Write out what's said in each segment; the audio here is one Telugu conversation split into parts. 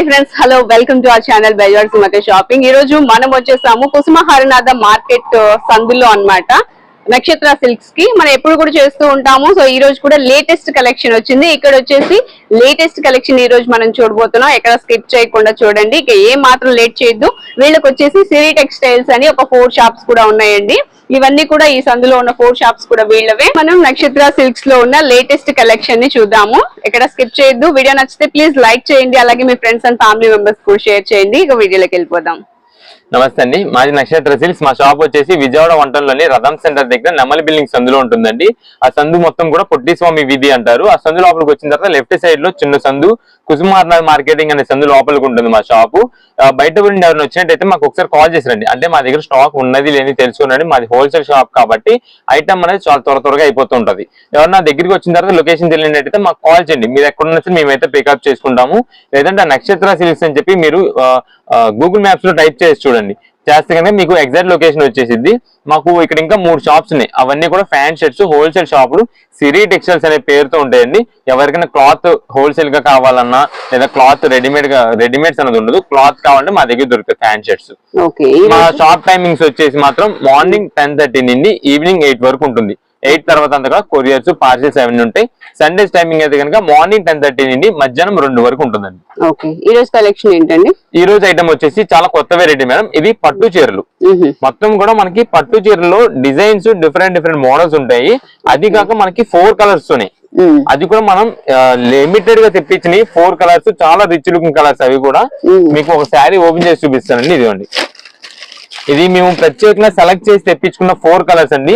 Hi friends hello welcome to our channel బెజార్ Sumathi shopping. ఈ రోజు మనం వచ్చేసాము కుసుమ హరినాథ మార్కెట్ సందులో అన్నమాట. నక్షత్ర సిల్క్స్కి మనం ఎప్పుడు కూడా చేస్తూ ఉంటాము. సో ఈ రోజు కూడా లేటెస్ట్ కలెక్షన్ వచ్చింది. ఇక్కడ వచ్చేసి లేటెస్ట్ కలెక్షన్ ఈ రోజు మనం చూడబోతున్నాం. ఎక్కడ స్కిప్ చేయకుండా చూడండి. ఇక ఏ మాత్రం లేట్ చేయొద్దు. వీళ్ళకి వచ్చేసి సిరి టెక్స్టైల్స్ అని ఒక ఫోర్ షాప్స్ కూడా ఉన్నాయండి. ఇవన్నీ కూడా ఈ సందులో ఉన్న ఫోర్ షాప్స్ కూడా వీళ్ళవే. మనం నక్షత్ర సిల్క్స్లో ఉన్న లేటెస్ట్ కలెక్షన్ని చూద్దాము. ఎక్కడ స్కిప్ చేయొద్దు. వీడియో నచ్చితే ప్లీజ్ లైక్ చేయండి. అలాగే మీ ఫ్రెండ్స్ అండ్ ఫ్యామిలీ మెంబర్స్ కూడా షేర్ చేయండి. ఇక వీడియోలోకి వెళ్ళిపోదాం. నమస్తే అండి. మాది నక్షత్ర సిల్క్స్. మా షాప్ వచ్చేసి విజయవాడ వంటల్లోని రథం సెంటర్ దగ్గర నెమలి బిల్డింగ్ సందులో ఉంటుందండి. ఆ సందు మొత్తం కూడా పొట్టిస్వామి వీధి అంటారు. ఆ సందు లోపలికి వచ్చిన తర్వాత లెఫ్ట్ సైడ్లో చిన్న సందు కుసుమార్నాథ్ మార్కెటింగ్ అనే సందు లోపలికి ఉంటుంది మా షాపు. బయట నుండి ఎవరైనా వచ్చినట్టయితే మాకు ఒకసారి కాల్ చేసిరండి అంటే మా దగ్గర స్టాక్ ఉన్నది లేని తెలుసుకోండి మాది హోల్సేల్ షాప్ కాబట్టి ఐటమ్ అనేది చాలా త్వర త్వరగా అయిపోతుంటది ఎవరన్నా దగ్గరికి వచ్చిన తర్వాత లొకేషన్ తెలియనట్టయితే మాకు కాల్ చేయండి. మీరు ఎక్కడ ఉన్నా సరే మేమైతే పికప్ చేసుకుంటాము. లేదంటే ఆ నక్షత్ర సిల్క్స్ అని చెప్పి మీరు గూగుల్ మ్యాప్స్లో టైప్ చేసి చూడండి. చేస్తే కనుక మీకు ఎగ్జాక్ట్ లొకేషన్ వచ్చేసిద్ది. మాకు ఇక్కడ ఇంకా మూడు షాప్స్ ఉన్నాయి. అవన్నీ కూడా ఫ్యాన్ షర్ట్స్ హోల్సేల్ షాపులు సిరి టెక్స్టైల్స్ అనే పేరుతో ఉంటాయండి. ఎవరికైనా క్లాత్ హోల్సేల్గా కావాలన్నా లేదా క్లాత్ రెడీమేడ్గా రెడీమేడ్స్ అనేది ఉండదు. క్లాత్ కావాలంటే మా దగ్గర దొరుకుతాయి ఫ్యాన్ షర్ట్స్ ఓకే మా షాప్ టైమింగ్స్ వచ్చేసి మాత్రం మార్నింగ్ టెన్ థర్టీ నుండి ఈవినింగ్ ఎయిట్ వరకు ఉంటుంది. ఎయిట్ తర్వాత అంతా కూడా కొరియర్స్ పార్సిల్స్ అవన్నీ ఉంటాయి. సండేస్ టైమింగ్ అయితే కనుక మార్నింగ్ టెన్ థర్టీ నుండి మధ్యాహ్నం రెండు వరకు ఉంటుందండి. ఓకే. ఈ రోజు కలెక్షన్ ఏంటండి? ఈ రోజు ఐటమ్ వచ్చేసి చాలా కొత్త వెరైటీ మేడం ఇది పట్టు చీరలు. మొత్తం కూడా మనకి పట్టు చీరలో డిజైన్స్ డిఫరెంట్ డిఫరెంట్ మోడల్స్ ఉంటాయి. అది కాక మనకి ఫోర్ కలర్స్ ఉన్నాయి. అది కూడా మనం లిమిటెడ్గా తెప్పించినవి ఫోర్ కలర్స్ చాలా రిచ్ లుకింగ్ కలర్స్ అవి కూడా. మీకు ఒక శారీ ఓపెన్ చేసి చూపిస్తానండి. ఇదిగోండి. ఇది మేము ప్రత్యేకంగా సెలెక్ట్ చేసి తెప్పించుకున్న ఫోర్ కలర్స్ అండి.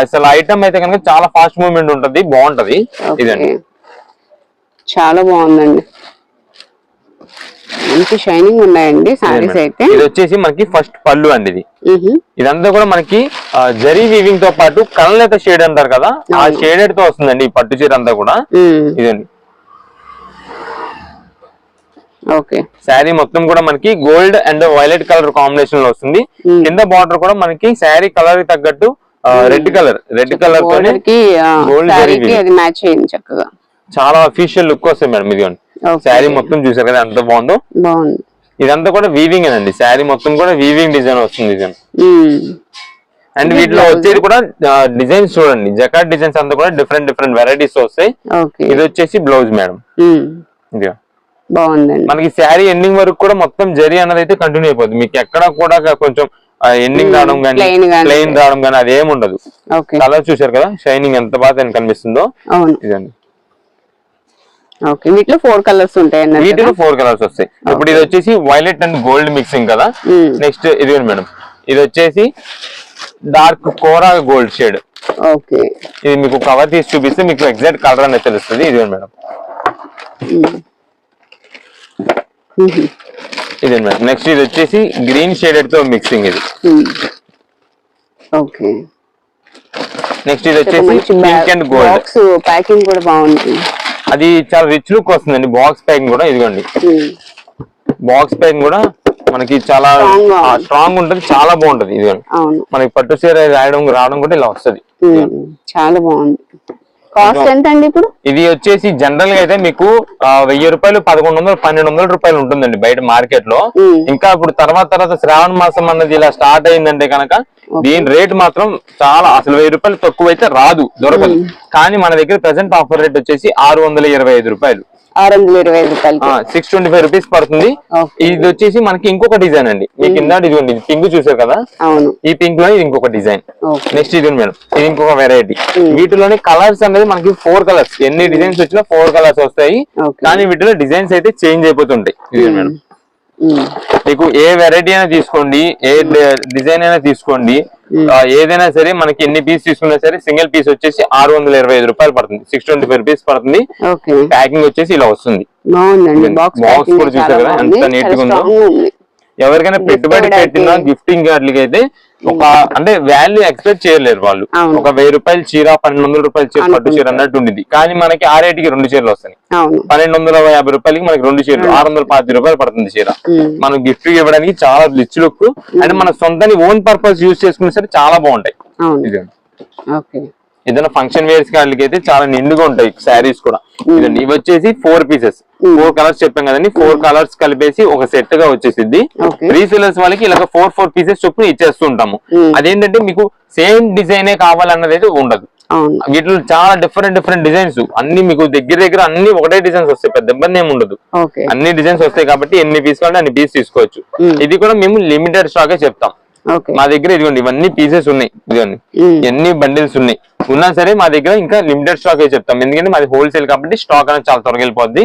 అసలు ఐటమ్ అయితే కనుక చాలా ఫాస్ట్ మూవ్మెంట్ ఉంటది బాగుంటది. ఇదండి. చాలా బాగుందండి. మంచి షైనింగ్ ఉన్నాయండి సారీస్ అయితే. ఇది వచ్చేసి మనకి ఫస్ట్ పళ్ళు అండి ఇది. ఇదంతా కూడా మనకి జరీ వీవింగ్తో పాటు కళ్ళనేత షేడ్ అంటారు కదా ఆ. షేడెడ్తో వస్తుందండి ఈ పట్టు చీర అంతా కూడా. ఇదండి. ఓకే. శారీ మొత్తం కూడా మనకి గోల్డ్ అండ్ వైలెట్ కలర్ కాంబినేషన్లో వస్తుంది. కింద బార్డర్ కూడా మనకి శారీ కలర్కి తగ్గట్టు red colour red colour match అయింది చక్కగా. చాలా అఫీషియల్ లుక్ వస్తుంది మేడం ఇది. శారీ మొత్తం చూసారు కదా ఎంత బాగుందో? బాగుంది. ఇదంతా కూడా వీవింగ్ అండి. శారీ మొత్తం కూడా వీవింగ్ డిజైన్ వస్తుంది. అండ్ వీటిలో. వచ్చేది కూడా డిజైన్స్ చూడండి. జకాట్ డిజైన్స్ అంతా కూడా డిఫరెంట్ డిఫరెంట్ వెరైటీస్ వస్తాయి. ఇది వచ్చేసి బ్లౌజ్ మేడం. మ్. బాగుందండి. మనకి శారీ ఎండింగ్ వరకు కూడా మొత్తం జరీ అన్నది అయితే కంటిన్యూ అయిపోతుంది మీకు ఎక్కడ కూడా కొంచెం ఎండింగ్ రావడం కానీ. ప్లెయిన్ రావడం కానీ అది ఏమి ఉండదు కలర్ చూసారు కదా? షైనింగ్ ఎంత బాగా కనిపిస్తుందో. అవును. ఇదండి. ఓకే. వీటిలో ఫోర్ కలర్స్ ఉంటాయి వీటిలో? ఫోర్ కలర్స్ వస్తాయి. ఇప్పుడు ఇది వచ్చేసి వైలెట్ అండ్ గోల్డ్ మిక్సింగ్ కదా. నెక్స్ట్ ఇది మేడం. ఇది వచ్చేసి డార్క్ కోరా గోల్డ్ షేడ్ ఓకే. ఇది మీకు కవర్ తీసి చూపిస్తే మీకు ఎగ్జాక్ట్ కలర్ అనేది తెలుస్తుంది. ఇది మేడం. ఇది మేడం నెక్స్ట్ ఇది వచ్చేసి గ్రీన్ షేడెడ్తో మిక్సింగ్ ఇది. ఓకే నెక్స్ట్ ఇది వచ్చేసి pink and gold box packing కూడా బాగుంది అది చాలా రిచ్ లుక్ వస్తుందండి. బాక్స్ ప్యాకింగ్ కూడా ఇదిగోండి. బాక్స్ ప్యాకింగ్ కూడా మనకి చాలా. స్ట్రాంగ్ ఉంటుంది. చాలా బాగుంటది. ఇదిగోండి. మనకి పట్టు చీర రాయడం రావడం కూడా ఇలా వస్తది. మ్. చాలా బాగుంది. కాస్ట్ ఎంత అండి ఇప్పుడు? ఇది వచ్చేసి జనరల్గా అయితే మీకు వెయ్యి రూపాయలు పదకొండు వందలు పన్నెండు వందల రూపాయలు ఉంటుందండి బయట మార్కెట్లో. ఇంకా ఇప్పుడు తర్వాత తర్వాత శ్రావణ మాసం అన్నది ఇలా స్టార్ట్ అయిందంటే కనుక దీని రేట్ మాత్రం చాలా అసలు వెయ్యి రూపాయలు తక్కువ అయితే రాదు దొరకదు. కానీ మన దగ్గర ప్రెసెంట్ ఆఫర్ రేట్ వచ్చేసి ఆరు వందల ఇరవై ఐదు రూపాయలు. ఆరు వందల ఇరవై ఐదు రూపాయలకి. సిక్స్ ట్వంటీ ఫైవ్ రూపీస్ పడుతుంది. ఇది వచ్చేసి మనకి ఇంకొక డిజైన్ అండి. మీకు ఇందాక ఇదిగోండి ఇది పింక్ చూసారు కదా? అవును. ఈ పింక్లో ఇది ఇంకొక డిజైన్ నెక్స్ట్ ఇది మేడం ఇది ఇంకొక వెరైటీ వీటిలోని కలర్స్ అనేది మనకి ఫోర్ కలర్స్ ఎన్ని డిజైన్స్ వచ్చినా ఫోర్ కలర్స్ వస్తాయి. కానీ వీటిలో డిజైన్స్ అయితే చేంజ్ అయిపోతుంటాయి. ఇది మేడం. మీకు ఏ వెరైటీ అయినా తీసుకోండి ఏ డిజైన్ అయినా తీసుకోండి. ఏదైనా సరే మనకి ఎన్ని పీస్ తీసుకున్నా సరే సింగిల్ పీస్ వచ్చేసి ఆరు వందల ఇరవై ఐదు రూపాయలు పడుతుంది. సిక్స్ ట్వంటీ ఫైవ్ రూపీస్ పడుతుంది ప్యాకింగ్ వచ్చేసి ఇలా వస్తుంది. బాక్స్ ప్యాకింగ్ కూడా చూసారు కదా? ఎంత చాలా గా ఉందో? ఎవరికైనా పెట్టుబడి. పెట్టిన గిఫ్టింగ్ కార్డులకి అయితే ఒక అంటే వాల్యూ ఎక్స్పెక్ట్ చేయలేరు వాళ్ళు. ఒక వెయ్యి రూపాయల చీర పన్నెండు వందల రూపాయల చీర పట్టు చీర. అన్నట్టు ఉండేది కానీ మనకి ఆ రేటుకి రెండు చీరలు వస్తాయి. పన్నెండు వందల యాభై రూపాయలకి మనకి రెండు చీరలు ఆరు వందల పాతి రూపాయలు పడుతుంది చీర. మనం గిఫ్ట్ ఇవ్వడానికి చాలా రిచ్ లుక్ అండ్ మన సొంతని ఓన్ పర్పస్ యూజ్ చేసుకునే సరే చాలా బాగుంటాయి. ఓకే. ఏదైనా ఫంక్షన్ వేర్స్ వాళ్ళకి అయితే చాలా నిండుగా ఉంటాయి శారీస్ కూడా. ఇదండి. ఇవి వచ్చేసి ఫోర్ పీసెస్ ఫోర్ కలర్స్ చెప్పాం కదండి. ఫోర్ కలర్స్ కలిపేసి ఒక సెట్గా వచ్చేసింది. రీసెలర్స్ వాళ్ళకి ఇలా ఫోర్ ఫోర్ పీసెస్ చొప్పున ఇచ్చేస్తూ ఉంటాము Hmm. అదేంటంటే మీకు సేమ్ డిజైనే కావాలన్నది అయితే ఉండదు. వీటిలో చాలా డిఫరెంట్ డిఫరెంట్ డిజైన్స్ అన్ని మీకు దగ్గర దగ్గర అన్ని ఒకటే డిజైన్స్ వస్తాయి. పెద్ద ఇబ్బంది ఏమి ఉండదు. అన్ని డిజైన్స్ వస్తాయి కాబట్టి ఎన్ని పీస్ కావాలంటే అన్ని పీస్ తీసుకోవచ్చు. ఇది కూడా మేము లిమిటెడ్ స్టాక్ చెప్తాం. మా దగ్గర ఇదిగోండి ఇవన్నీ పీసెస్ ఉన్నాయి. ఇదిగోండి. ఎన్ని బండిల్స్ ఉన్నాయి. ఉన్నా సరే మా దగ్గర ఇంకా లిమిటెడ్ స్టాక్ చెప్తాం. ఎందుకంటే మాది హోల్సేల్ కాబట్టి స్టాక్ అనేది చాలా త్వరగా వెళ్ళిపోద్ది.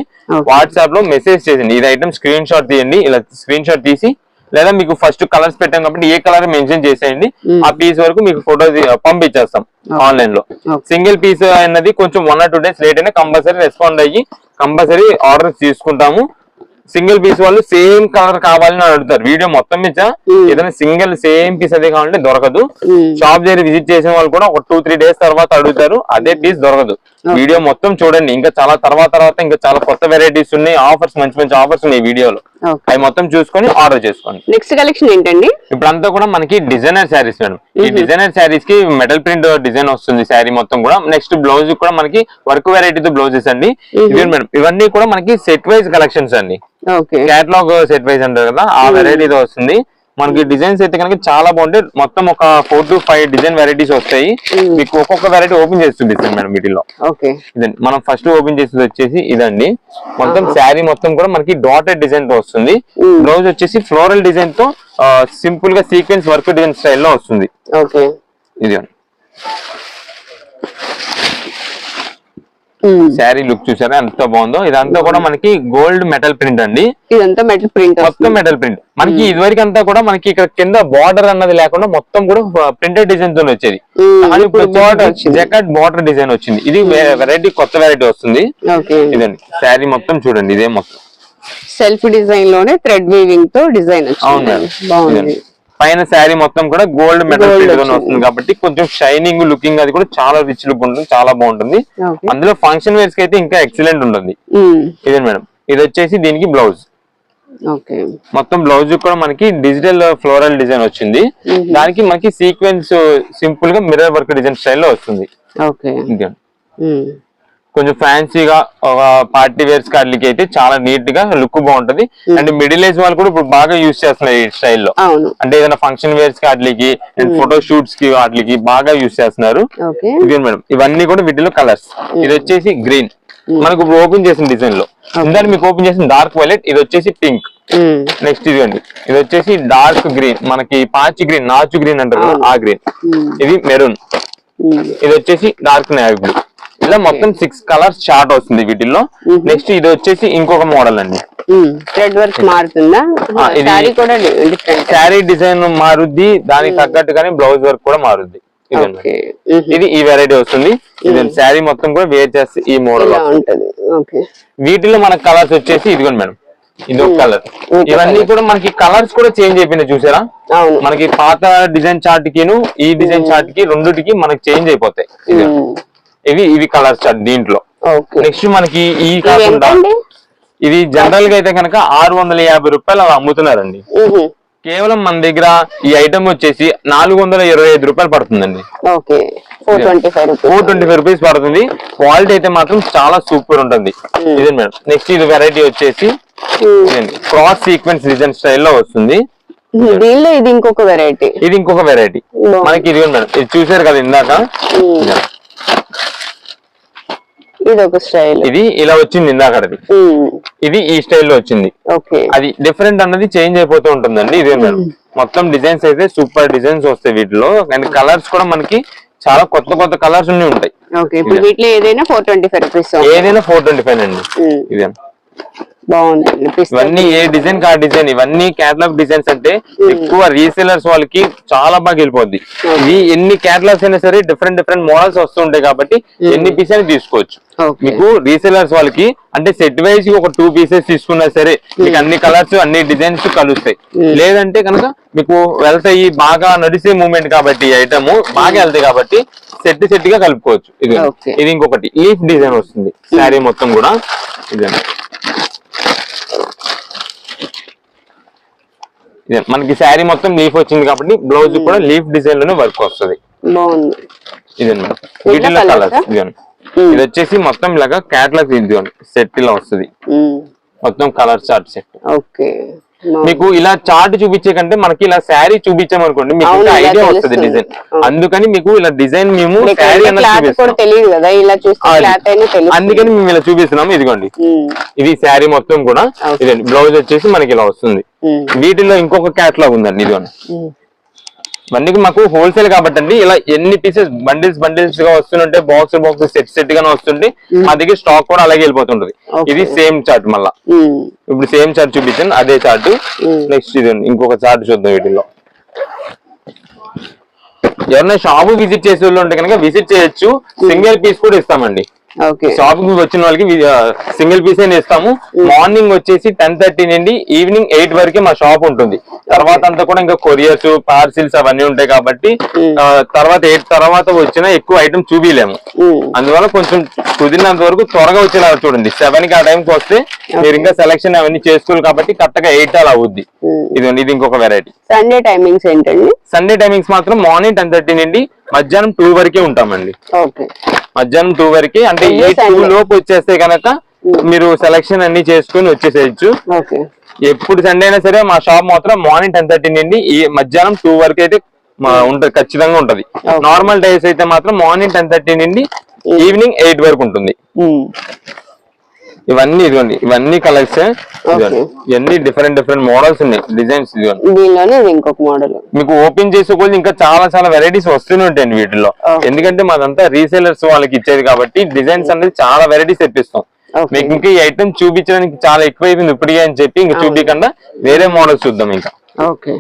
వాట్సాప్లో మెసేజ్ చేయండి. ఇది ఐటమ్ స్క్రీన్ షాట్ తీయండి. ఇలా స్క్రీన్ షాట్ తీసి లేదా మీకు ఫస్ట్ కలర్స్ పెట్టాం కాబట్టి ఏ కలర్ మెన్షన్ చేసేయండి. Hmm. ఆ పీస్ వరకు మీకు ఫోటో పంపించేస్తాం ఆన్లైన్లో. సింగిల్ పీస్ అన్నది కొంచెం one or two days late అయినా కంపల్సరీ రెస్పాండ్ అయ్యి కంపల్సరీ ఆర్డర్ తీసుకుంటాము. సింగిల్ పీస్ వాళ్ళు సేమ్ కలర్ కావాలని అడుగుతారు. వీడియో మొత్తం మీద. ఏదైనా సింగిల్ సేమ్ పీస్ అదే కావాలంటే దొరకదు. షాప్ దగ్గర విజిట్ చేసిన వాళ్ళు కూడా ఒక టూ త్రీ డేస్ తర్వాత అడుగుతారు అదే పీస్ దొరకదు. వీడియో మొత్తం చూడండి. ఇంకా చాలా తర్వాత తర్వాత ఇంకా చాలా కొత్త వెరైటీస్ ఉన్నాయి ఆఫర్స్ మంచి మంచి ఆఫర్స్ ఉన్నాయి వీడియోలో. అవి మొత్తం చూసుకొని ఆర్డర్ చేసుకోండి. నెక్స్ట్ కలెక్షన్ ఏంటండి? ఇప్పుడంతా కూడా మనకి డిజైనర్ శారీస్ మేడం ఈ డిజైనర్ శారీస్కి మెటల్ ప్రింట్ డిజైన్ వస్తుంది శారీ మొత్తం కూడా. నెక్స్ట్ బ్లౌజ్ కూడా మనకి వర్క్ వెరైటీతో బ్లౌజెస్ అండి. ఇవి మేడం ఇవన్నీ కూడా మనకి సెట్ వైజ్ కలెక్షన్స్ అండి. ఓకే. క్యాటలాగ్ సెట్ వైజ్ అంటారు కదా ఆ వెరైటీతో వస్తుంది. మనకి డిజైన్స్ అయితే కనుక చాలా బాగుంటాయి. మొత్తం ఒక four to five design varieties వస్తాయి. మీకు ఒక్కొక్క వెరైటీ ఓపెన్ చేసి చూపిస్తాను మేడం వీటిలో. ఇదండి మనం ఫస్ట్ ఓపెన్ చేసేది వచ్చేసి ఇదండి. మొత్తం శారీ మొత్తం కూడా మనకి డాటెడ్ డిజైన్తో వస్తుంది. బ్లౌజ్ వచ్చేసి ఫ్లోరల్ డిజైన్తో సింపుల్గా సీక్వెన్స్ వర్క్ డిజైన్ స్టైల్లో వస్తుంది. ఓకే. ఇది శారీ లుక్ చూసారా? ఎంత బాగుందో? ఇదంతా కూడా మనకి గోల్డ్ మెటల్ ప్రింట్ అండి. ఇదంతా మెటల్ ప్రింట్ మొత్తం మెటల్ ప్రింట్. మనకి ఇదివరకు అంతా కూడా మనకి ఇక్కడ కింద బార్డర్ అన్నది లేకుండా మొత్తం కూడా ప్రింటెడ్ డిజైన్తో వచ్చేది ఇప్పుడు బార్డర్ జకెట్ బార్డర్ డిజైన్ వచ్చింది. ఇది వెరైటీ కొత్త వెరైటీ వస్తుంది. ఇదండి. శారీ మొత్తం చూడండి ఇదే మొత్తం. సెల్ఫ్ డిజైన్లోనే థ్రెడ్ వీవింగ్తో డిజైన్ అవును వచ్చింది మేడం. బాగుంది. పైన శారీ మొత్తం కూడా గోల్డ్ మెటల్. వస్తుంది కాబట్టి కొంచెం షైనింగ్ లుకింగ్ అది కూడా చాలా రిచ్ లుక్ ఉంటుంది చాలా బాగుంటుంది. అందులో ఫంక్షన్ వేర్స్కి అయితే ఇంకా ఎక్సలెంట్ ఉంటుంది. ఇదే మేడం. ఇది వచ్చేసి దీనికి బ్లౌజ్. ఓకే మొత్తం బ్లౌజ్ కూడా మనకి డిజిటల్ ఫ్లోరల్ డిజైన్ వచ్చింది. దానికి మనకి సీక్వెన్స్ సింపుల్గా మిర్రర్ వర్క్ డిజైన్ స్టైల్లో వస్తుంది. ఓకే. కొంచెం ఫ్యాన్సీగా ఒక పార్టీ వేర్స్ కార్డులకి అయితే చాలా నీట్గా లుక్ బాగుంటది. అండ్ మిడిల్ ఏజ్ వాళ్ళు కూడా ఇప్పుడు బాగా యూజ్ చేస్తున్నారు ఈ స్టైల్లో. అవును. అంటే ఏదైనా ఫంక్షన్ వేర్స్ కార్డులకి అండ్ ఫోటో షూట్స్కి వాటికి బాగా యూజ్ చేస్తున్నారు. ఇది మేడం ఇవన్నీ కూడా వీటిలో కలర్స్. ఇది వచ్చేసి గ్రీన్. మనకు ఇప్పుడు ఓపెన్ చేసిన డిజైన్లో. ఇందాక మీకు ఓపెన్ చేసిన డార్క్ వైలెట్ ఇది వచ్చేసి పింక్ నెక్స్ట్ ఇదిగోండి. ఇది వచ్చేసి డార్క్ గ్రీన్ మనకి పాచి గ్రీన్ నాచు గ్రీన్ అంటారు ఆ గ్రీన్ ఇది మెరూన్ ఇది వచ్చేసి డార్క్ నేవీ బ్లూ ఇలా మొత్తం సిక్స్ కలర్స్ షార్ట్ వస్తుంది వీటిల్లో. నెక్స్ట్ ఇది వచ్చేసి ఇంకొక మోడల్ అండి. థ్రెడ్ వర్క్ మారుతుందా? శారీ కూడా డిఫరెంట్ శారీ డిజైన్ మారుద్ది దానికి తగ్గట్టుగానే బ్లౌజ్ వర్క్ కూడా మారుద్ది. ఇది ఈ వెరైటీ వస్తుంది. ఇది శారీ మొత్తం కూడా వేర్ చేస్తే ఈ మోడల్ ఉంటది. వీటిలో మనకు కలర్స్ వచ్చేసి ఇదిగోండి మేడం. ఇది ఒక కలర్ ఇవన్నీ కూడా మనకి కలర్స్ కూడా చేంజ్ అయిపోయినాయి చూసారా? మనకి పాత డిజైన్ చార్ట్ కిను ఈ డిజైన్ చార్ట్కి రెండుటికి మనకి చేంజ్ అయిపోతాయి. ఇవి ఇవి కలర్స్ చార్ట్ దీంట్లో. నెక్స్ట్ మనకి ఈ కాకుండా ఇది జనరల్గా అయితే కనుక ఆరు వందల యాభై రూపాయలు అలా అమ్ముతున్నారండి. మ్మ్. కేవలం మన దగ్గర ఈ ఐటమ్ వచ్చేసి నాలుగు వందల ఇరవై ఐదు రూపాయలు పడుతుందండి. ఫోర్ ట్వంటీ ఫైవ్ రూపీస్ పడుతుంది. క్వాలిటీ అయితే మాత్రం చాలా సూపర్ ఉంటుంది. ఇదే మేడం. నెక్స్ట్ ఇది వెరైటీ వచ్చేసి క్రాస్ సీక్వెన్స్ డిజైన్ స్టైల్లో వస్తుంది. దీనిలో ఇది ఇంకొక వెరైటీ ఇది ఇంకొక వెరైటీ బాగుంది. మనకి ఇది మేడం. ఇది చూసారు కదా ఇందాక? ఇదా. ఒక స్టైల్. ఇది ఇలా వచ్చింది ఇందాకది ఇది ఈ స్టైల్లో వచ్చింది. ఓకే. అది డిఫరెంట్ అన్నది చేంజ్ అయిపోతూ ఉంటుందండి ఇదే మేడం. మొత్తం డిజైన్స్ అయితే సూపర్ డిజైన్స్ వస్తాయి వీటిలో. అండ్ కలర్స్ కూడా మనకి చాలా కొత్త కొత్త కలర్స్ అన్ని ఉంటాయి. వీటిలో ఏదైనా ఫోర్ ట్వంటీ ఫైవ్ రూపీస్. ఏదైనా ఫోర్ ట్వంటీ ఫైవ్ అండి. ఇదే. బాగుంది. ఇవన్నీ ఏ డిజైన్ కా డిజైన్ ఇవన్నీ క్యాటలాగ్ డిజైన్స్ అంటే ఎక్కువ రీసేలర్స్ వాళ్ళకి చాలా బాగా వెళ్ళిపోద్ది. ఇవి ఎన్ని క్యాటలాగ్స్ అయినా సరే డిఫరెంట్ డిఫరెంట్ మోడల్స్ వస్తుంటాయి కాబట్టి ఎన్ని పీస్ అయినా తీసుకోవచ్చు. మీకు రీసేలర్స్ వాళ్ళకి అంటే సెట్ వైజ్ ఒక టూ పీసెస్ తీసుకున్నా సరే మీకు అన్ని కలర్స్ అన్ని డిజైన్స్ కలుస్తాయి. లేదంటే కనుక మీకు వెళ్తాయి బాగా నడిసే మూమెంట్ కాబట్టి ఐటమ్ బాగా వెళ్తాయి కాబట్టి సెట్ సెట్గా కలుపుకోవచ్చు. ఇది. ఇది ఇంకొకటి. లీఫ్ డిజైన్ వస్తుంది. శారీ మొత్తం కూడా. ఇదే మనకి శారీ మొత్తం లీఫ్ వచ్చింది కాబట్టి బ్లౌజ్ కూడా లీఫ్ డిజైన్లోనే వర్క్ వస్తుంది. వీటిలో కలర్స్ Hmm. ఇది వచ్చేసి మొత్తం ఇలాగా క్యాట్లాగ్ ఇదిగోండి సెట్ ఇలా వస్తుంది. మొత్తం కలర్ చార్ట్ సెట్ ఓకే మీకు ఇలా చార్ట్ చూపించే కంటే మనకి ఇలా శారీ చూపించామనుకోండి మీకు ఐడియా వస్తుంది. డిజైన్. అందుకని మీకు ఇలా డిజైన్ మేము శారీ తెలియదు కదా ఇలా అందుకని మేము ఇలా చూపిస్తున్నాము ఇదిగోండి. ఇది శారీ మొత్తం కూడా. ఇదండి బ్లౌజ్ వచ్చేసి మనకి ఇలా వస్తుంది. వీటిలో ఇంకొక క్యాట్లాగ్ ఉందండి ఇదిగోండి. ఇవన్నీ మాకు హోల్సేల్ కాబట్టి అండి ఇలా ఎన్ని పీసెస్ బండిల్స్ బండిల్స్గా వస్తుంటే బాక్స్ బాక్స్ సెట్ సెట్ గానే వస్తుంటే మా దగ్గర స్టాక్ కూడా అలాగే వెళ్ళిపోతుంటది. ఇది సేమ్ చార్ట్ మళ్ళా. ఇప్పుడు సేమ్ చార్ట్ చూపించాను అదే చార్ట్. నెక్స్ట్ ఇది ఇంకొక చార్ట్ చూద్దాం వీటిలో ఎవరైనా షాప్ విజిట్ చేసే వాళ్ళు ఉంటే కనుక విజిట్ చేయొచ్చు. సింగిల్ పీస్ కూడా ఇస్తామండి. షాప్కి వచ్చిన వాళ్ళకి సింగిల్ పీస్ అయినా ఇస్తాము మార్నింగ్ వచ్చేసి టెన్ థర్టీ నుండి ఈవినింగ్ ఎయిట్ వరకే మా షాప్ ఉంటుంది. తర్వాత అంతా కూడా ఇంకా కొరియర్స్ పార్సిల్స్ అవన్నీ ఉంటాయి కాబట్టి Mm. ఆ, తర్వాత ఎయిట్ తర్వాత వచ్చినా ఎక్కువ ఐటమ్ చూపిలేము ఉమ్, అందువల్ల కొంచెం కుదిరినంత వరకు త్వరగా వచ్చేలా చూడండి. సెవెన్కి ఆ టైంకి వస్తే మీరు ఇంకా సెలక్షన్ అవన్నీ చేసుకోవాలి కాబట్టి కరెక్ట్గా ఎయిట్ అలా అవుద్ది. ఇదిగోండి ఇది ఇంకొక వెరైటీ సండే టైమింగ్స్ ఏంటండి? సండే టైమింగ్స్ మాత్రం మార్నింగ్ టెన్ థర్టీ నుండి మధ్యాహ్నం టూ వరకే ఉంటామండి. మధ్యాహ్నం టూ వరకే అంటే ఈ టూ. లోపు వచ్చేస్తే కనుక మీరు సెలక్షన్ అన్ని చేసుకుని వచ్చేసేయచ్చు. ఎప్పుడు సండే అయినా సరే మా షాప్ మాత్రం మార్నింగ్ టెన్ థర్టీ నుండి ఈ మధ్యాహ్నం టూ వరకు అయితే ఉంటది ఖచ్చితంగా ఉంటది. నార్మల్ డేస్ అయితే మాత్రం మార్నింగ్ టెన్ థర్టీ నుండి ఈవినింగ్ ఎయిట్ వరకు ఉంటుంది. ఇవన్నీ ఇదిగోండి ఇవన్నీ కలర్స్ ఇవన్నీ డిఫరెంట్ డిఫరెంట్ మోడల్స్ ఉన్నాయి డిజైన్స్ దీనిలోనే ఇంకొక మోడల్ మీకు ఓపెన్ చేసే కొద్ది ఇంకా చాలా చాలా వెరైటీస్ వస్తూనే ఉంటాయండి వీటిలో. ఎందుకంటే మాదంతా రీసేలర్స్ వాళ్ళకి ఇచ్చేది కాబట్టి డిజైన్స్ అనేది చాలా వెరైటీస్ తెప్పిస్తాం. మీకు ఇంకా ఈ ఐటమ్ చూపించడానికి చాలా ఎక్కువ అయిపోయింది ఇప్పటికే అని చెప్పి ఇంకా చూపించకుండా వేరే మోడల్స్ చూద్దాం ఇంకా. ఓకే.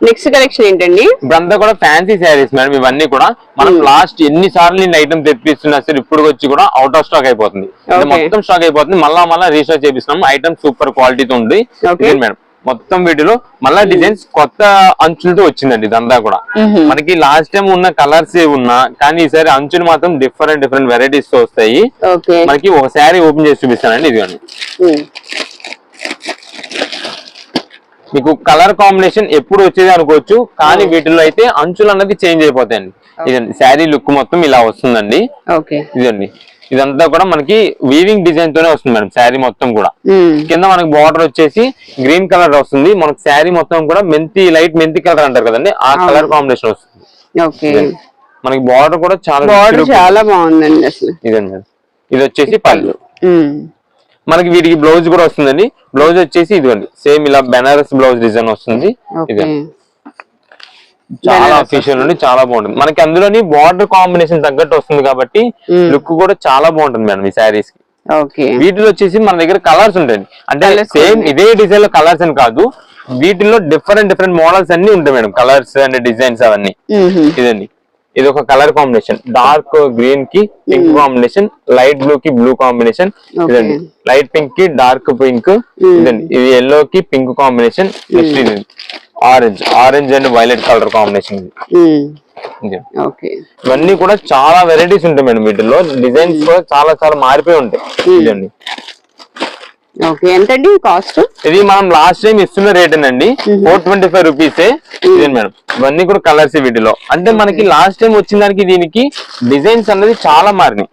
నెక్స్ట్ కలెక్షన్ ఏంటండి? ఇప్పుడంతా కూడా ఫ్యాన్సీ శారీస్ మేడం ఇవన్నీ కూడా మనం లాస్ట్ ఎన్ని సార్లు నేను ఐటమ్ తెప్పిస్తున్నా సరే ఇప్పుడు వచ్చి కూడా అవుట్ ఆఫ్ స్టాక్ అయిపోతుంది. మొత్తం స్టాక్ అయిపోతుంది. మళ్ళా మళ్ళా రీస్టాక్ చేపిస్తున్నాం. ఐటమ్ సూపర్ క్వాలిటీతో ఉంది. మేడం మొత్తం వీటిలో మళ్ళా డిజైన్స్ కొత్త అంచులతో వచ్చిందండి ఇదంతా కూడా. Mhm. మనకి లాస్ట్ టైం ఉన్న కలర్స్ ఉన్నా కానీ ఈసారి అంచులు మాత్రం డిఫరెంట్ డిఫరెంట్ వెరైటీస్తో వస్తాయి. మనకి ఒక శారీ ఓపెన్ చేసి చూపిస్తానండి ఇదిగోండి. ఉమ్, మీకు కలర్ కాంబినేషన్ ఎప్పుడు వచ్చేది అనుకోవచ్చు కానీ వీటిలో అయితే అంచులు అన్నది చేంజ్ అయిపోతాయండి. ఇదండి శారీ లుక్ మొత్తం ఇలా వస్తుందండి. ఇదండి. ఇదంతా కూడా మనకి వీవింగ్ డిజైన్ తోనే వస్తుంది మేడం శారీ మొత్తం కూడా. ఉమ్, కింద మనకి బార్డర్ వచ్చేసి గ్రీన్ కలర్ వస్తుంది. మనకి శారీ మొత్తం కూడా మెంతి లైట్ మెంతి కలర్ అంటారు కదండి ఆ కలర్ కాంబినేషన్ వస్తుంది. మనకి బార్డర్ కూడా చాలా. చాలా బాగుందండి ఇదండి. ఇది వచ్చేసి పళ్ళు. ఉమ్, మనకి వీటికి బ్లౌజ్ కూడా వస్తుందండి. బ్లౌజ్ వచ్చేసి ఇదిగోండి. సేమ్ ఇలా బెనారస్ బ్లౌజ్ డిజైన్ వస్తుంది. ఇదండి చాలా అఫీషియల్ నుండి చాలా బాగుంటుంది. మనకి అందులోని బార్డర్ కాంబినేషన్ తగ్గట్టు వస్తుంది కాబట్టి. లుక్ కూడా చాలా బాగుంటుంది మేడం ఈ శారీస్కి వీటిలో వచ్చేసి మన దగ్గర కలర్స్ ఉంటాయి. అంటే సేమ్. ఇదే డిజైన్లో కలర్స్ అని కాదు. వీటిలో డిఫరెంట్ డిఫరెంట్ మోడల్స్ అన్ని ఉంటాయి మేడం. కలర్స్ అండ్ డిజైన్స్ అవన్నీ. ఇదండి. ఇది ఒక కలర్ కాంబినేషన్ డార్క్ గ్రీన్కి పింక్ కాంబినేషన్ లైట్ బ్లూ కి బ్లూ కాంబినేషన్. ఇదండి. లైట్ పింక్కి డార్క్ పింక్ ఇదండి. ఇది ఎల్లో కి pink combination orange orange and violet colour combination ఇవన్నీ కూడా చాలా వెరైటీస్ ఉంటాయి మేడం వీటిలో డిజైన్స్ కూడా చాలా చాలా మారిపోయి ఉంటాయి. ఇదండి. ఓకే ఎంతండి కాస్ట్? ఇది మనం లాస్ట్ టైం ఇస్తున్న రేట్ అండి. Four twenty five rupees madam? ఇవన్నీ కూడా కలర్స్ వీటిలో. అంటే మనకి లాస్ట్ టైం వచ్చిన దానికి దీనికి డిజైన్స్ అనేది చాలా మారినాయి.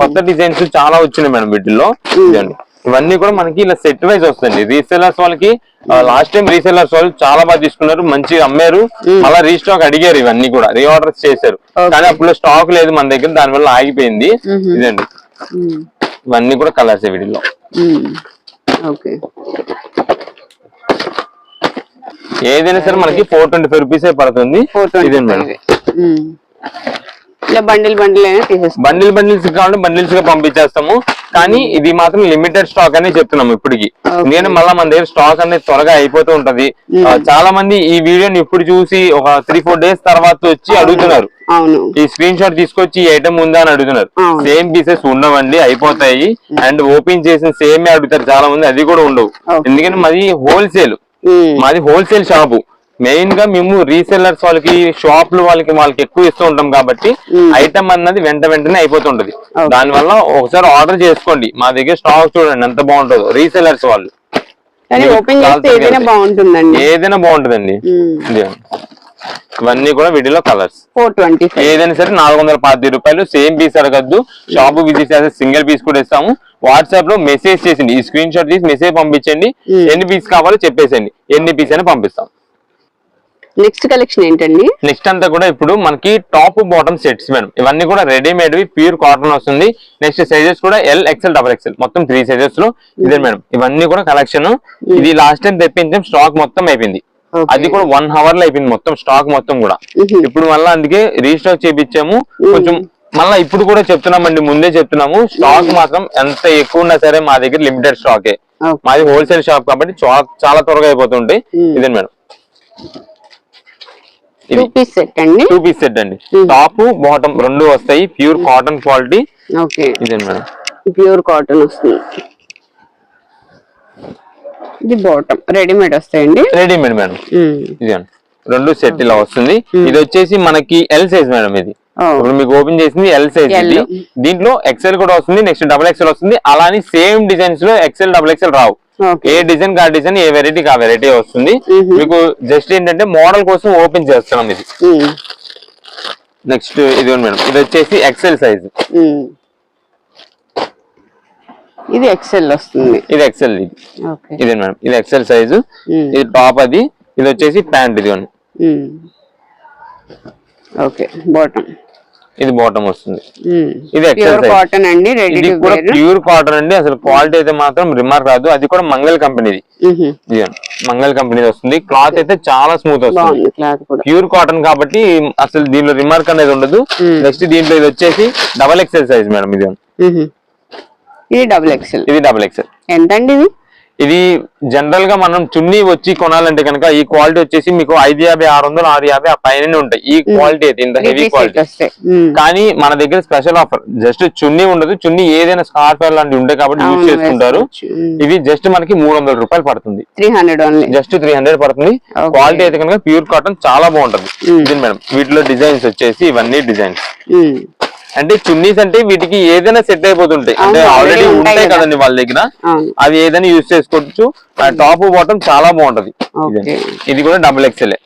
కొత్త డిజైన్స్ చాలా వచ్చినాయి మేడం వీటిలో ఇదండి. ఇవన్నీ కూడా మనకి ఇలా సెట్ వైజ్ వస్తుంది రీసెలర్స్ వాళ్ళకి లాస్ట్ టైం రీసెలర్స్ వాళ్ళు చాలా బాగా తీసుకున్నారు మంచిగా అమ్మారు. మళ్ళీ రీస్టాక్ అడిగారు ఇవన్నీ కూడా. రీఆర్డర్స్ చేశారు. కానీ అప్పుడు స్టాక్ లేదు మన దగ్గర దాని వల్ల ఆగిపోయింది. ఇదండి. ఇవన్నీ కూడా కలర్స్ వీటిలో ఓకే. ఏదైనా సరే మనకి ఫోర్ ట్వంటీ ఫైవ్ రూపీస్ పడుతుంది. ఫోర్ ట్వంటీ ఇదే మేడం. ఇలా బండిల్ బండిల్ అయినా తీసేస్తాం బండిల్ బండిల్స్ కావాలంటే బండిల్స్గా పంపించేస్తాము. కానీ ఇది మాత్రం లిమిటెడ్ స్టాక్ అనే చెప్తున్నాం ఇప్పటికి. ఎందుకంటే మళ్ళీ మన దగ్గర స్టాక్ అనేది త్వరగా అయిపోతూ ఉంటది. చాలా మంది ఈ వీడియోని ఇప్పుడు చూసి ఒక త్రీ ఫోర్ డేస్ తర్వాత వచ్చి అడుగుతున్నారు. ఈ స్క్రీన్ షాట్ తీసుకొచ్చి ఈ ఐటమ్ ఉందా అని అడుగుతున్నారు. సేమ్ పీసెస్ ఉండవండి అయిపోతాయి. అండ్ ఓపెన్ చేసిన సేమే అడుగుతారు. చాలా మంది అది కూడా ఉండవు. ఎందుకంటే మాది హోల్సేల్ మాది హోల్సేల్ షాపు మెయిన్గా మేము రీసెల్లర్స్ వాళ్ళకి షాపులు వాళ్ళకి వాళ్ళకి ఎక్కువ ఇస్తూ ఉంటాం కాబట్టి. ఐటమ్ అన్నది వెంట వెంటనే అయిపోతుంటది. దాని వల్ల ఒకసారి ఆర్డర్ చేసుకోండి. మా దగ్గర స్టాక్ చూడండి ఎంత బాగుంటుందో. రీసెల్లర్స్ వాళ్ళు. ఏదైనా. బాగుంటుందండి. ఏదైనా బాగుంటుందండి. ఉమ్, ఇది. ఇవన్నీ కూడా వీటిలో కలర్స్ ఫోర్ ట్వంటీ ఫైవ్ ఏదైనా సరే నాలుగు వందల పాతి రూపాయలు సేమ్ పీస్ అడగద్దు. షాప్ విజిట్ చేస్తే సింగిల్ పీస్ కూడా ఇస్తాము. వాట్సాప్లో మెసేజ్ చేసింది. ఈ స్క్రీన్ షాట్ తీసి మెసేజ్ పంపించండి. Hmm. ఎన్ని పీస్ కావాలో చెప్పేసండి ఎన్ని పీస్ అని పంపిస్తాం. నెక్స్ట్ కలెక్షన్ ఏంటండి? నెక్స్ట్ అంతా కూడా ఇప్పుడు మనకి టాప్ బాటమ్ సెట్స్ మేడం. ఇవన్నీ కూడా రెడీమేడ్ ప్యూర్ కాటన్ వస్తుంది. నెక్స్ట్ సైజెస్ కూడా ఎల్ ఎక్సెల్ డబల్ ఎక్సెల్ మొత్తం త్రీ సైజెస్లో ఇదే మేడం. ఇవన్నీ కూడా కలెక్షన్ ఇది లాస్ట్ టైం తెప్పించాం స్టాక్ మొత్తం అయిపోయింది. అది కూడా వన్ అవర్లో అయిపోయింది మొత్తం స్టాక్ మొత్తం కూడా. Mhm. ఇప్పుడు మళ్ళీ అందుకే రీస్టాక్ చేపించాము. కొంచెం మళ్ళీ ఇప్పుడు కూడా చెప్తున్నామండి ముందే చెప్తున్నాము. స్టాక్ మాత్రం ఎంత ఎక్కువ ఉన్నా సరే మా దగ్గర లిమిటెడ్ స్టాకే. మాది హోల్సేల్ షాప్ కాబట్టి చాలా త్వరగా అయిపోతుంటాయి Hmm. ఇదే మేడం. టూ పీస్ సెట్ అండి? టూ పీస్ సెట్ అండి. Hmm. టాప్ బాటమ్ రెండు వస్తాయి. Pure cotton quality okay. ఇదే మేడం. ప్యూర్ కాటన్ వస్తుంది. ఇది బాటమ్ రెడీమేడ్ వస్తాయండి? Readymade madam. ఉమ్. ఇది అండి. రెండు సెట్ ఇలా వస్తుంది. ఇది వచ్చేసి మనకి ఎల్ సైజ్ మేడం ఇది. ఇప్పుడు మీకు ఓపెన్ చేసింది ఎల్ సైజ్. ఇది. దీంట్లో ఎక్సెల్ కూడా వస్తుంది. నెక్స్ట్ డబుల్ ఎక్సెల్ వస్తుంది. అలానే సేమ్ డిజైన్స్లో ఎక్సెల్ డబుల్ ఎక్సెల్ రావు. ఏ డిజైన్ కా డిజైన్ ఏ వెరైటీ కా వెరైటీ వస్తుంది. మీకు జస్ట్ ఏంటంటే మోడల్ కోసం ఓపెన్ చేస్తున్నాం ఇది. నెక్స్ట్ ఇది మేడం. ఇది వచ్చేసి ఎక్సెల్ సైజ్. ఇది ఎక్సెల్ వస్తుంది. ఇది ఎక్సెల్ ఇది. ఓకే. ఇదే మేడం. ఇది ఎక్సెల్ సైజు. ఇది టాప్ అది. ఇది వచ్చేసి ప్యాంట్ ఇది. ఓకే. బాటమ్ ఇది బాటమ్ వస్తుంది. ఇది ప్యూర్ కాటన్ అండి ఇది కూడా ప్యూర్ కాటన్ అండి. అసలు క్వాలిటీ అయితే మాత్రం రిమార్క్ రాదు. అది కూడా మంగళ కంపెనీది. మంగళ కంపెనీ వస్తుంది. క్లాత్ అయితే చాలా స్మూత్ వస్తుంది. ప్యూర్ కాటన్ కాబట్టి అసలు దీనిలో రిమార్క్ అనేది ఉండదు. నెక్స్ట్ దీంట్లో ఇది వచ్చేసి డబల్ ఎక్సెల్ సైజ్ మేడం ఇది. ఇది డబుల్ ఎక్సెల్ ఇది డబల్ ఎక్సెల్ ఎంతండి ఇది? ఇది జనరల్గా మనం చున్నీ వచ్చి కొనాలంటే కనుక ఈ క్వాలిటీ వచ్చేసి మీకు ఐదు యాభై ఆరు వందలు ఆరు యాభై ఆ పైన ఉంటాయి. ఈ క్వాలిటీ అయితే ఇంత హెవీ క్వాలిటీ. కానీ మన దగ్గర స్పెషల్ ఆఫర్ జస్ట్ చున్నీ ఉండదు. చున్నీ ఏదైనా స్కార్ఫ్ లాంటివి ఉంటాయి కాబట్టి యూజ్ చేసుకుంటారు. ఇవి జస్ట్ మనకి మూడు వందల రూపాయలు పడుతుంది. Three hundred just three hundred పడుతుంది. క్వాలిటీ అయితే కనుక ప్యూర్ కాటన్ చాలా బాగుంటది. ఇది మేడం. వీటిలో డిజైన్స్ వచ్చేసి ఇవన్నీ డిజైన్స్. అంటే చున్నీస్ అంటే వీటికి ఏదైనా సెట్ అయిపోతుంటాయి. అంటే ఆల్రెడీ ఉంటాయి ఉంటాయి కదా. కదండి వాళ్ళ దగ్గర. అవి ఏదైనా యూజ్ చేసుకోవచ్చు. టాప్ బాటమ్ చాలా బాగుంటది. ఇది. కూడా డబుల్ ఎక్స్ఎల్.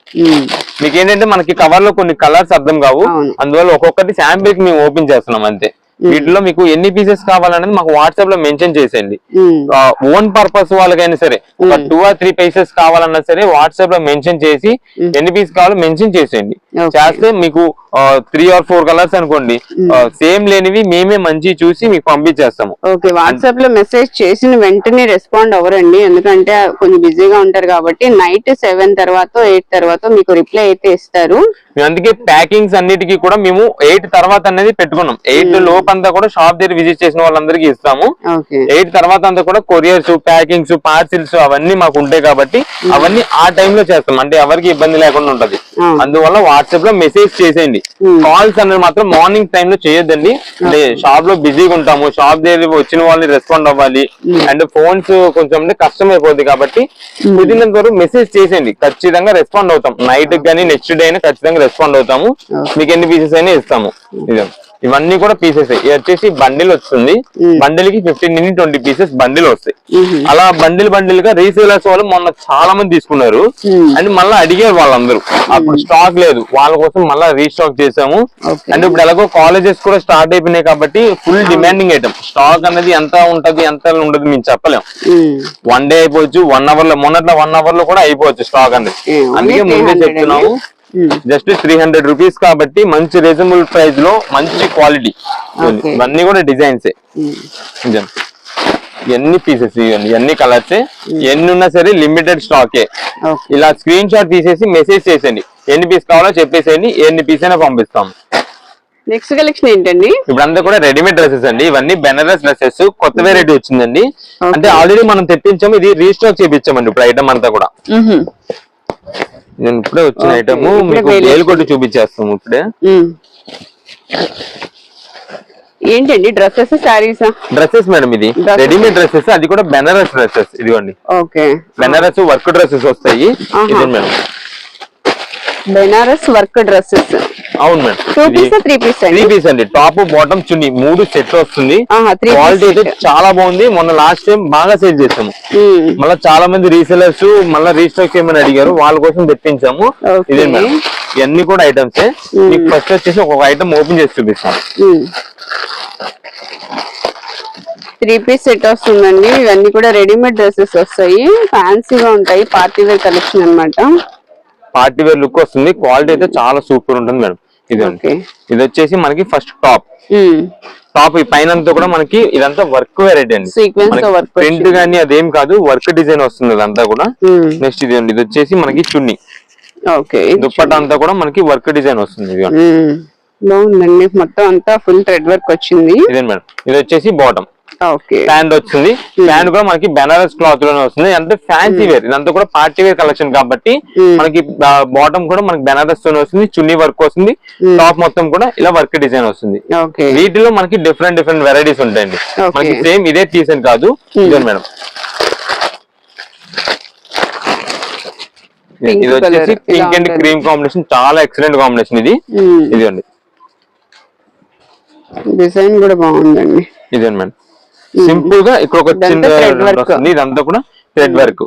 మీకు ఏంటంటే మనకి కవర్లో కొన్ని కలర్స్ అర్థం కావు. అందువల్ల ఒక్కొక్కటి శాంపిల్కి మేము ఓపెన్ చేస్తున్నాం అంతే. వీటిలో మీకు ఎన్ని పీసెస్ కావాలనేది మాకు వాట్సాప్లో మెన్షన్ చేసేయండి. ఓన్ పర్పస్ వాళ్ళకైనా సరే ఒక టూ ఆర్ త్రీ పీసెస్ కావాలన్నా సరే వాట్సాప్లో మెన్షన్ చేసి ఎన్ని పీస్ కావాలో మెన్షన్ చేసేయండి. చేస్తే మీకు త్రీ ఆర్ ఫోర్ కలర్స్ అనుకోండి. సేమ్ లేనివి మేమే మంచి చూసి మీకు పంపించేస్తాము. ఓకే వాట్సాప్లో మెసేజ్ చేసిన వెంటనే రెస్పాండ్ అవ్వరండి. ఎందుకంటే కొంచెం బిజీగా ఉంటారు కాబట్టి నైట్ సెవెన్ తర్వాత ఎయిట్ తర్వాత మీకు రిప్లై అయితే ఇస్తారు. అందుకే ప్యాకింగ్స్ అన్నిటికీ కూడా మేము ఎయిట్ తర్వాత అనేది పెట్టుకున్నాం. ఎయిట్ లోపు అంతా కూడా షాప్ దగ్గర విజిట్ చేసిన వాళ్ళందరికీ ఇస్తాము. ఎయిట్ తర్వాత అంతా కూడా కొరియర్స్ ప్యాకింగ్స్ పార్సిల్స్ అవన్నీ మాకు ఉంటాయి కాబట్టి అవన్నీ ఆ time లో చేస్తాం. అంటే ఎవరికి ఇబ్బంది లేకుండా ఉంటది. Hmm. అందువల్ల వాట్సాప్లో మెసేజ్ చేసేయండి. Hmm. కాల్స్ అనేది మాత్రం మార్నింగ్ టైం లో చేయొద్దండి. అంటే షాప్లో బిజీగా ఉంటాము. షాప్ దగ్గర వచ్చిన వాళ్ళని రెస్పాండ్ అవ్వాలి. అండ్ ఫోన్స్ కొంచెం కష్టం అయిపోద్ది కాబట్టి కుదిరినంత వరకు మెసేజ్ చేసేయండి. ఖచ్చితంగా రెస్పాండ్ అవుతాం. నైట్ కానీ నెక్స్ట్ డే అయినా ఖచ్చితంగా రెస్పాండ్ అవుతాము. మీకు ఎన్ని పీసెస్ అయినా ఇస్తాము. ఇదే ఇవన్నీ కూడా పీసెస్ ఇది వచ్చేసి బండిల్ వస్తుంది. బండిల్కి ఫిఫ్టీన్ నుంచి ట్వంటీ పీసెస్ బండిల్ వస్తాయి. అలా బండిల్ బండిల్గా రీసేలర్స్ వాళ్ళు మొన్న చాలా మంది తీసుకున్నారు. అండ్ మళ్ళీ అడిగారు వాళ్ళందరూ అప్పుడు స్టాక్ లేదు వాళ్ళ కోసం మళ్ళీ రీస్టాక్ చేసాము. అండ్ ఇప్పుడు ఎలాగో కాలేజెస్ కూడా స్టార్ట్ అయిపోయినాయి కాబట్టి ఫుల్ డిమాండింగ్ ఐటమ్ స్టాక్ అనేది ఎంత ఉంటది ఎంత ఉండదు మేము చెప్పలేం మ్మ్. వన్ డే అయిపోవచ్చు వన్ అవర్లో మొన్నట్లో వన్ అవర్లో కూడా అయిపోవచ్చు స్టాక్ అనేది అందుకే ముందే 300 చెప్తున్నాము. జస్ట్ త్రీ హండ్రెడ్ రూపీస్ కాబట్టి మంచి రీజనబుల్ ప్రైస్లో మంచి క్వాలిటీ. ఇవన్నీ కూడా డిజైన్స్ మ్మ్. ఎన్ని పీసెస్ ఇవన్నీ ఎన్ని కలర్స్ ఎన్ని ఉన్నా సరే లిమిటెడ్ స్టాకే ఇలా స్క్రీన్ షాట్ తీసేసి మెసేజ్ చేసేయండి. ఎన్ని పీస్ కావాలో చెప్పేసేయండి ఎన్ని పీస్ అయినా పంపిస్తాం. నెక్స్ట్ కలెక్షన్ ఏంటండి? ఇప్పుడు అంతా కూడా రెడీమేడ్ డ్రెస్సెస్ అండి. ఇవన్నీ బెనారస్ డ్రెస్సెస్ కొత్త వెరైటీ వచ్చిందండి. అంటే ఆల్రెడీ మనం తెప్పించాము ఇది రీస్టాక్ చేపించామండి ఇప్పుడు ఐటమ్ అంతా కూడా. మ్మ్. నేను ఇప్పుడే వచ్చిన ఐటమ్ మీకు వేలు వేలు కొట్టి చూపించేస్తాము ఇప్పుడే. ఏంటండి డ్రెస్సెస్ శారీసా? డ్రెస్సెస్ మేడం ఇది. రెడీమేడ్ డ్రెస్సెస్ అది కూడా బెనారస్ డ్రెస్సెస్ ఇదిగోండి. ఓకే. బెనారస్ వర్క్ డ్రెస్సెస్ వస్తాయి. ఇది మేడం. Banaras work dresses. అవును madam two piece three piece three అండి. పీస్ అండి. Top bottom chunni. మూడు సెట్ వస్తుంది. క్వాలిటీ అయితే. చాలా బాగుంది. మొన్న లాస్ట్ టైం బాగా సేల్ చేసాము. మళ్ళీ చాలా మంది రీసెలర్స్ మళ్ళీ రీస్టాక్ చేయమని అడిగారు. వాళ్ళ కోసం తెప్పించాము. ఇదే మేడం ఇవన్నీ కూడా ఐటమ్స్ మీకు ఫస్ట్ వచ్చేసి ఒక్కొక్క ఐటమ్ ఓపెన్ చేసి చూపిస్తాను. త్రీ పీస్ సెట్ వస్తుందండి. ఇవన్నీ కూడా రెడీమేడ్ డ్రెస్సెస్ వస్తాయి. ఫ్యాన్సీగా ఉంటాయి. పార్టీ వేర్ కలెక్షన్ అన్నమాట. పార్టీ వేర్ లుక్ వస్తుంది. క్వాలిటీ అయితే చాలా సూపర్ ఉంటుంది మేడం. ఇది ఇది వచ్చేసి మనకి ఫస్ట్ టాప్ టాప్ ఈ పైన అంతా కూడా మనకి ఇదంతా వర్క్ వెరైటీ అండి. ప్రింట్ గానీ అదేం కాదు వర్క్ డిజైన్ వస్తుంది అదంతా కూడా. నెక్స్ట్ ఇది ఇది వచ్చేసి మనకి చున్ని. ఓకే. దుప్పట అంతా కూడా మనకి వర్క్ డిజైన్ వస్తుంది ఇది బాగుందండి. మొత్తం అంతా ఫుల్ థ్రెడ్ వర్క్ వచ్చింది. ఇదే మేడం. ఇది వచ్చేసి బాటమ్ ప్యాంట్ వచ్చింది. ప్యాంట్ కూడా మనకి బెనారస్ క్లాత్లోనే వస్తుంది. అంటే ఫ్యాన్సీ వేర్ ఇదంతా కూడా పార్టీ వేర్ కలెక్షన్ కాబట్టి మనకి బాటమ్ కూడా మనకి బెనారస్ తోనే వస్తుంది. చున్నీ వర్క్ వస్తుంది. టాప్ మొత్తం కూడా ఇలా వర్క్ డిజైన్ వస్తుంది. వీటిలో మనకి డిఫరెంట్ డిఫరెంట్ వెరైటీస్ ఉంటాయండి. మనకి సేమ్ ఇదే అని కాదు. ఇదే మేడం. ఇది వచ్చేసి పింక్ అండ్. క్రీమ్ కాంబినేషన్ చాలా ఎక్సలెంట్ కాంబినేషన్ ఇది. ఇదండి డిజైన్ కూడా బాగుందండి. ఇదే మేడం. సింపుల్గా ఇక్కడ ఒక చిన్న ఇదంతా కూడా థ్రెడ్ వర్క్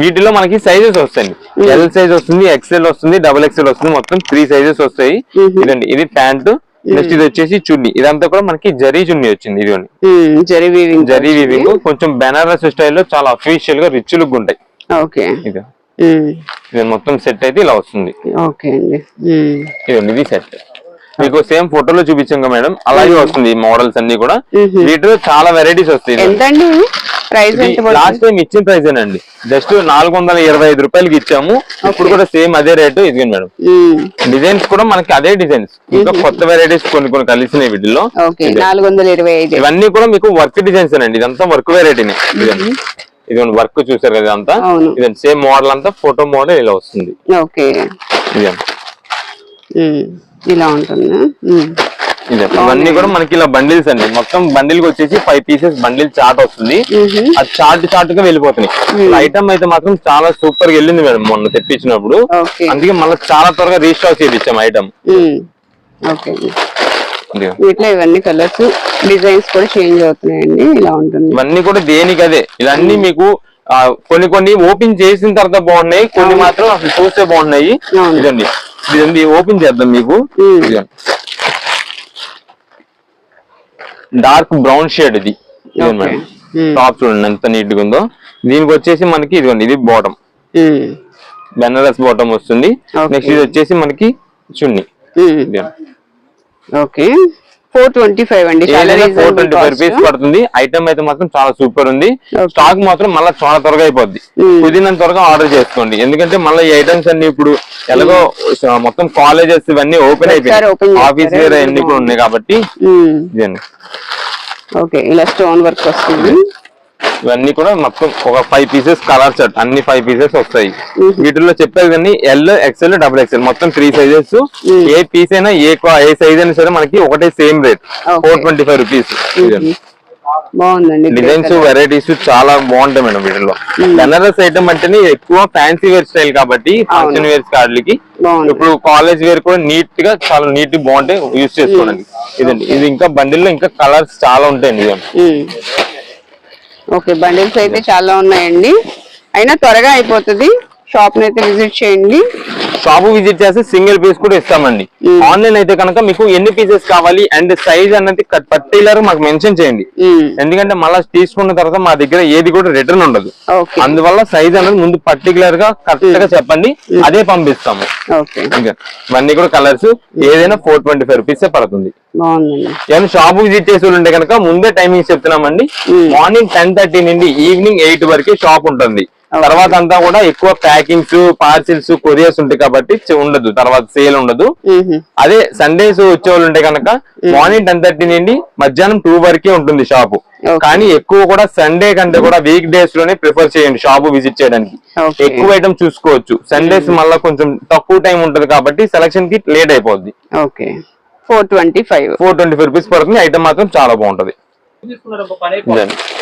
వీటిలో మనకి సైజెస్ వస్తాయండి. ఎల్ సైజ్ వస్తుంది ఎక్స్ఎల్ వస్తుంది డబుల్ ఎక్స్ఎల్ వస్తుంది. మొత్తం త్రీ సైజెస్ వస్తాయి. ఇదండి. ఇది ప్యాంట్ నెక్స్ట్ ఇది వచ్చేసి చున్నీ. ఇదంతా కూడా మనకి జరీ చున్నీ వచ్చింది. ఇదిగోండి. జరీ వీవింగ్ జరీ వీవింగ్ కొంచెం బెనారస్ స్టైల్లో చాలా అఫీషియల్గా రిచ్ లుక్ ఉంటాయి. ఓకే. ఇది ఇది మొత్తం సెట్ అయితే ఇలా వస్తుంది. ఓకే అండి. ఇదండి ఇది సెట్ మీకు సేమ్ ఫోటోలో చూపించాం కదా మేడం అలాగే వస్తుంది ఈ మోడల్స్ అన్ని కూడా. వీటిలో చాలా వెరైటీస్ వస్తాయి లాస్ట్ టైం ఇచ్చిన ప్రైస్ అండి జస్ట్ నాలుగు వందల ఇరవై ఐదు రూపాయలకి ఇచ్చాము. ఇప్పుడు కూడా సేమ్ అదే రేటు ఇదిగోండి మేడం. డిజైన్స్ కూడా మనకి అదే డిజైన్స్ ఇంకా కొత్త వెరైటీస్ కొన్ని కొన్ని కలిసినాయి ఐదు. ఇవన్నీ కూడా మీకు వర్క్ డిజైన్స్ అండి ఇదంతా వర్క్ వెరైటీనే ఇదిగోండి. వర్క్ చూసారు కదా అవును. ఇదండి సేమ్ మోడల్ అంతా ఫోటో మోడల్ ఇలా వస్తుంది. ఇలా ఉంటుంది. ఇవన్నీ కూడా మనకి ఇలా బండిల్స్ అండి. మొత్తం బండిల్కి వచ్చేసి ఫైవ్ పీసెస్ బండిల్ చార్ట్ వస్తుంది. అది చార్ట్ చార్ట్గా వెళ్ళిపోతున్నాయి ఐటమ్ అయితే మాత్రం చాలా సూపర్గా వెళ్ళింది మేడం మొన్న తెప్పించినప్పుడు. అందుకే మళ్ళీ చాలా త్వరగా రీస్టాక్ చేయించాం ఐటమ్ వీటిలో ఇవన్నీ కలర్స్ డిజైన్స్ కూడా చేంజ్ అవుతున్నాయండి. ఇలా ఉంటుంది. ఇవన్నీ కూడా దేనికి అదే ఇవన్నీ మీకు కొన్ని కొన్ని ఓపెన్ చేసిన తర్వాత బాగున్నాయి కొన్ని మాత్రం అసలు చూస్తే బాగున్నాయి. ఇదండి ఇదండి ఓపెన్ చేద్దాం మీకు. డార్క్ బ్రౌన్ షేడ్ ఇది. మేడం. టాప్ చూడండి ఎంత నీట్గా ఉందో. దీనికి వచ్చేసి మనకి ఇదిగోండి ఇది బాటమ్. బెనారస్ బాటమ్ వస్తుంది. నెక్స్ట్ ఇది వచ్చేసి మనకి chunni. Okay. Four twenty five అండి. ఫోర్ ట్వంటీ ఫైవ్ రూపీస్ పడుతుంది. ఐటమ్ అయితే మాత్రం చాలా సూపర్ ఉంది. స్టాక్ మాత్రం మళ్ళీ చాలా త్వరగా అయిపోద్ది. కుదిరినంత త్వరగా ఆర్డర్ చేసుకోండి. ఎందుకంటే మళ్ళీ ఈ ఐటమ్స్ అన్ని ఇప్పుడు ఎలాగో స- మొత్తం కాలేజెస్ ఇవన్నీ ఓపెన్ ఒకసారి open అయిపోయి చేస్తారా? ఆఫీస్ వేర్ అన్ని కూడా ఉన్నాయి కాబట్టి. ఓకే ఇలా స్టోన్ వర్క్ వస్తుంది. ఇవన్నీ కూడా మొత్తం ఒక ఫైవ్ పీసెస్ కలర్ సెట్ అన్ని ఫైవ్ పీసెస్ వస్తాయి. వీటిలో చెప్పేది కానీ ఎల్ ఎక్స్ఎల్ డబుల్ ఎక్స్ఎల్ మొత్తం త్రీ సైజెస్ ఏ పీస్ అయినా ఏ ఏ సైజ్ అయినా సరే మనకి ఒకటే same rate. Four twenty five rupees బాగుందండి డిజైన్స్. వెరైటీస్ చాలా బాగుంటాయి మేడం వీటిలో బెనారస్ ఐటమ్ అంటేనే ఎక్కువ ఫ్యాన్సీ వేర్ స్టైల్ కాబట్టి ఫంక్షన్ వేర్స్ కార్డులకి ఇప్పుడు కాలేజ్ వేర్ కూడా నీట్గా చాలా నీట్ బాగుంటాయి యూస్ చేసుకోవడానికి. ఇదండి. ఇది ఇంకా బండిల్లో ఇంకా కలర్స్ చాలా ఉంటాయండి ఇదండి. ఓకే బండిల్స్ అయితే చాలా ఉన్నాయండి. అయినా త్వరగా అయిపోతుంది. షాప్ అయితే విజిట్ చేయండి. షాప్ విజిట్ చేస్తే సింగిల్ పీస్ కూడా ఇస్తామండి. ఆన్లైన్ అయితే కనుక మీకు ఎన్ని పీసెస్ కావాలి అండ్ సైజ్ అన్నది పర్టికులర్ మాకు మెన్షన్ చేయండి. ఎందుకంటే మళ్ళీ తీసుకున్న తర్వాత మా దగ్గర ఏది కూడా రిటర్న్ ఉండదు. అందువల్ల సైజ్ అనేది ముందు పర్టికులర్గా కరెక్ట్గా చెప్పండి. అదే పంపిస్తాము. ఇవన్నీ కూడా కలర్స్ ఏదైనా ఫోర్ ట్వంటీ ఫైవ్ రూపీస్ పడుతుంది. ఏమైనా షాప్ విజిట్ చేసి ఉంటే కనుక ముందే టైమింగ్ చెప్తున్నామండి. మార్నింగ్ టెన్ థర్టీ నుండి ఈవినింగ్ ఎయిట్ వరకు షాప్ ఉంటుంది. తర్వాత అంతా కూడా ఎక్కువ ప్యాకింగ్స్ పార్సిల్స్ కొరియర్స్ ఉంటాయి కాబట్టి ఉండదు. తర్వాత సేల్ ఉండదు. అదే సండేస్ వచ్చే వాళ్ళు ఉంటే కనుక మార్నింగ్ టెన్ థర్టీ నుండి మధ్యాహ్నం టూ వరకే ఉంటుంది షాపు. కానీ ఎక్కువ కూడా సండే కంటే కూడా వీక్ డేస్లోనే ప్రిఫర్ చేయండి షాపు విజిట్ చేయడానికి. ఎక్కువ ఐటమ్ చూసుకోవచ్చు. సండేస్ మళ్ళీ కొంచెం తక్కువ టైం ఉంటుంది కాబట్టి సెలక్షన్కి లేట్ అయిపోద్ది. Okay. Four twenty five. Four twenty five rupees పడుతుంది. ఐటమ్ మాత్రం చాలా బాగుంటది.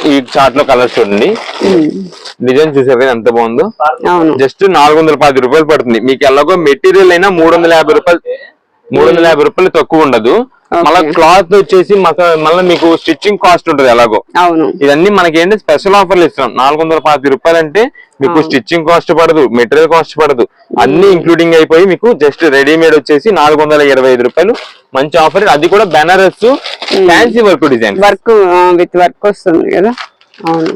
ఈ చార్ట్లో కలర్స్ చూడండి. డిజైన్ చూసారు కదా ఎంత బాగుందో. అవును. జస్ట్ నాలుగు వందల పది రూపాయలు పడుతుంది. మీకు ఎలాగో మెటీరియల్ అయినా మూడు వందల యాభై రూపాయలు మూడు వందల యాభై రూపాయలు తక్కువ ఉండదు. మళ్ళీ క్లాత్ వచ్చేసి మస- మళ్ళీ మీకు స్టిచ్చింగ్ కాస్ట్ ఉంటుంది ఎలాగో. అవును. ఇవన్నీ మనకి ఏంటి స్పెషల్ ఆఫర్లు ఇస్తున్నాం. నాలుగు వందల పాతి రూపాయలు అంటే మీకు స్టిచ్చింగ్ కాస్ట్ పడదు మెటీరియల్ కాస్ట్ పడదు. అన్ని ఇంక్లూడింగ్ అయిపోయి మీకు జస్ట్ రెడీమేడ్ వచ్చేసి నాలుగు వందల ఇరవై ఐదు రూపాయలు మంచి ఆఫర్ అది కూడా Banaras fancy work design work with work వస్తుంది కదా. అవును.